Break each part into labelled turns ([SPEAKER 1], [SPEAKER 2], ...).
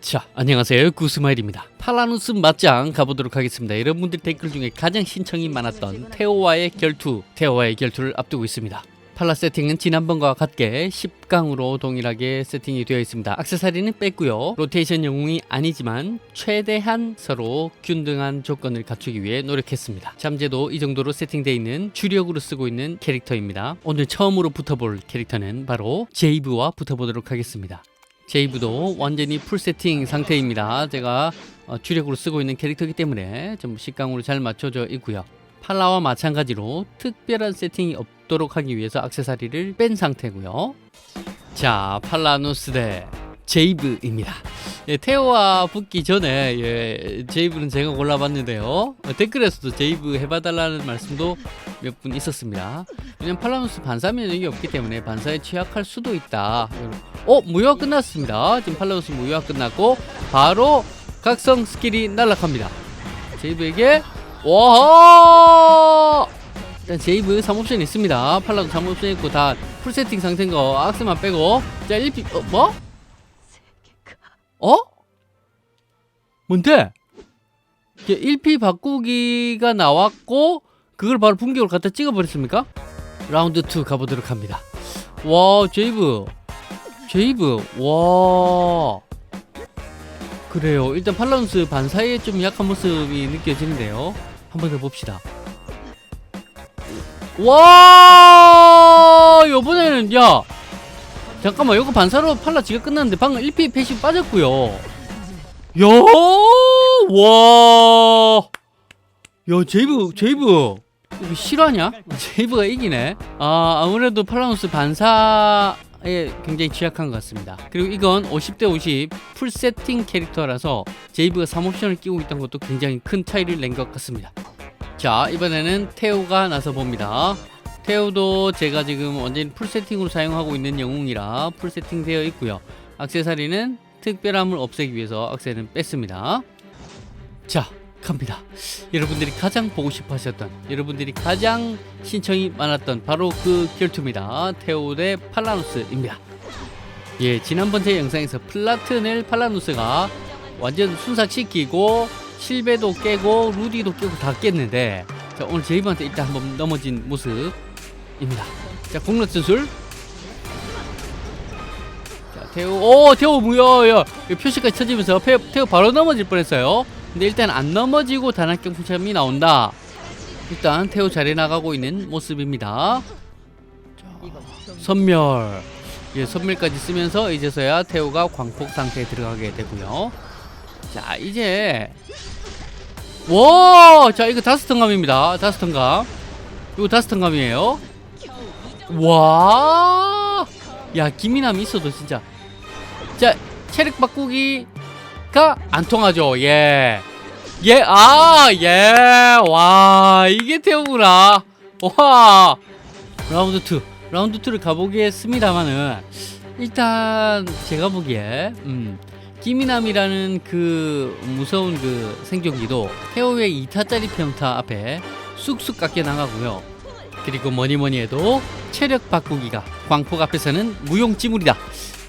[SPEAKER 1] 자, 안녕하세요. 구스마일입니다. 팔라누스 맞짱 가보도록 하겠습니다. 여러분들 댓글 중에 가장 신청이 많았던 테오와의 결투, 테오와의 결투를 앞두고 있습니다. 팔라 세팅은 지난번과 같게 10강으로 동일하게 세팅이 되어 있습니다. 악세사리는 뺐고요. 로테이션 영웅이 아니지만 최대한 서로 균등한 조건을 갖추기 위해 노력했습니다. 잠재도 이 정도로 세팅되어 있는 주력으로 쓰고 있는 캐릭터입니다. 오늘 처음으로 붙어볼 캐릭터는 바로 제이브와 붙어보도록 하겠습니다. 제이브도 완전히 풀 세팅 상태입니다. 제가 어, 주력으로 쓰고 있는 캐릭터이기 때문에 좀 식강으로 잘 맞춰져 있고요. 팔라와 마찬가지로 특별한 세팅이 없도록 하기 위해서 악세사리를 뺀 상태고요. 자, 팔라누스 대 제이브입니다. 예, 테오와 붙기 전에 예, 제이브는 제가 골라봤는데요. 어, 댓글에서도 제이브 해봐달라는 말씀도 몇 분 있었습니다. 왜냐면 팔라누스 반사 면역이 없기 때문에 반사에 취약할 수도 있다. 어 무효화 끝났습니다. 지금 팔라누스 무효화 끝났고 바로 각성 스킬이 날아갑니다. 제이브에게 와 일단 제이브 3옵션 있습니다. 팔라도 3옵션 있고 다 풀세팅 상태인 거 악스만 빼고 자 1피 어, 뭐? 어? 뭔데? 1피 바꾸기가 나왔고 그걸 바로 분격을 갖다 찍어버렸습니까? 라운드 2 가보도록 합니다. 와 제이브 제이브 와. 그래요. 일단 팔라운스 반사에 좀 약한 모습이 느껴지는데요. 한 번 더 봅시다. 와! 요번에는 야. 잠깐만 요거 반사로 팔라 지가 끝났는데 방금 1피 패시 빠졌고요. 야와! 야 제이브 제이브. 이거 실화냐? 제이브가 이기네. 아 아무래도 팔라노스 반사 에 굉장히 취약한 것 같습니다. 그리고 이건 50대 50 풀 세팅 캐릭터라서 제이브가 3옵션을 끼고 있던 것도 굉장히 큰 차이를 낸 것 같습니다. 자 이번에는 테오가 나서 봅니다. 테오도 제가 지금 완전히 풀 세팅으로 사용하고 있는 영웅이라 풀 세팅 되어 있고요. 악세사리는 특별함을 없애기 위해서 악세는 뺐습니다. 자 갑니다. 여러분들이 가장 보고 싶어 하셨던 여러분들이 가장 신청이 많았던 바로 그 결투입니다. 테오 대 팔라누스입니다. 예, 지난번 제 영상에서 플라트넬 팔라누스가 완전 순삭시키고 실베도 깨고 루디도 깨고 다 깼는데 자, 오늘 제이브한테 일단 한번 넘어진 모습입니다. 자, 공략 전술 자, 테오 오 테오 뭐야 야 표시까지 쳐지면서 페, 테오 바로 넘어질 뻔 했어요. 근데 일단 안 넘어지고 단합경 풍참이 나온다. 일단 태우 자리 나가고 있는 모습입니다. 자, 선멸. 예, 선멸까지 쓰면서 이제서야 태우가 광폭 상태에 들어가게 되고요. 자, 이제 와, 자 이거 다스턴감입니다. 다스턴감. 이거 다스턴감이에요. 와, 야 김이남이 있어도 진짜. 자, 체력 바꾸기 가안 통하죠. 예. 예, 아, 예, 와, 이게 태우구나. 와, 라운드 2. 라운드 2를 가보겠습니다만은, 일단, 제가 보기에, 음, 김이남이라는 그 무서운 그 생존기도 태오의 2타짜리 평타 앞에 쑥쑥 깎여 나가고요. 그리고 뭐니 뭐니 해도 체력 바꾸기가 광폭 앞에서는 무용지물이다.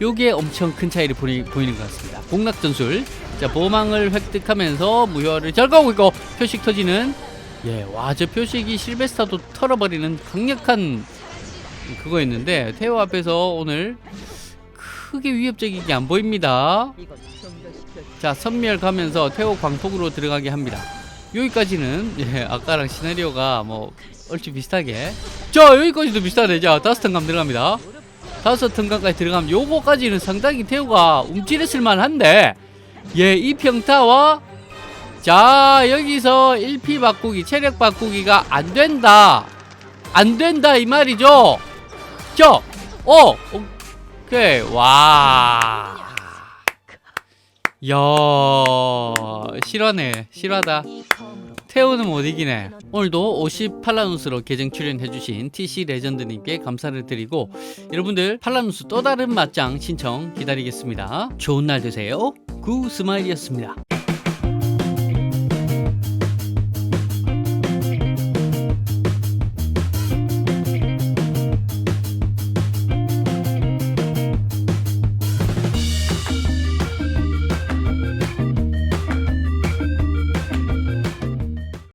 [SPEAKER 1] 요게 엄청 큰 차이를 보이, 보이는 것 같습니다. 공락 전술. 자, 보망을 획득하면서 무효를 절거하고 있고 표식 터지는 예, 와, 저 표식이 실베스타도 털어버리는 강력한 그거였는데 테오 앞에서 오늘 크게 위협적이게 안 보입니다. 자, 선멸 가면서 테오 광폭으로 들어가게 합니다. 여기까지는 예, 아까랑 시나리오가 뭐 얼추 비슷하게 자, 여기까지도 비슷하네. 자, 다섯 턴감 들어갑니다. 다섯 턴감까지 들어가면 요거까지는 상당히 테오가 움찔했을 만한데 예, 이 평타와 자, 여기서 1피 바꾸기, 체력 바꾸기가 안 된다. 안 된다 이 말이죠. 저, 어, 오케이, 와. 야, 실화네, 실화다. 태우는 못 이기네. 오늘도 58라누스로 계정 출연해주신 TC 레전드님께 감사를 드리고 여러분들 팔라누스 또 다른 맞짱 신청 기다리겠습니다. 좋은 날 되세요. 구 스마일이었습니다.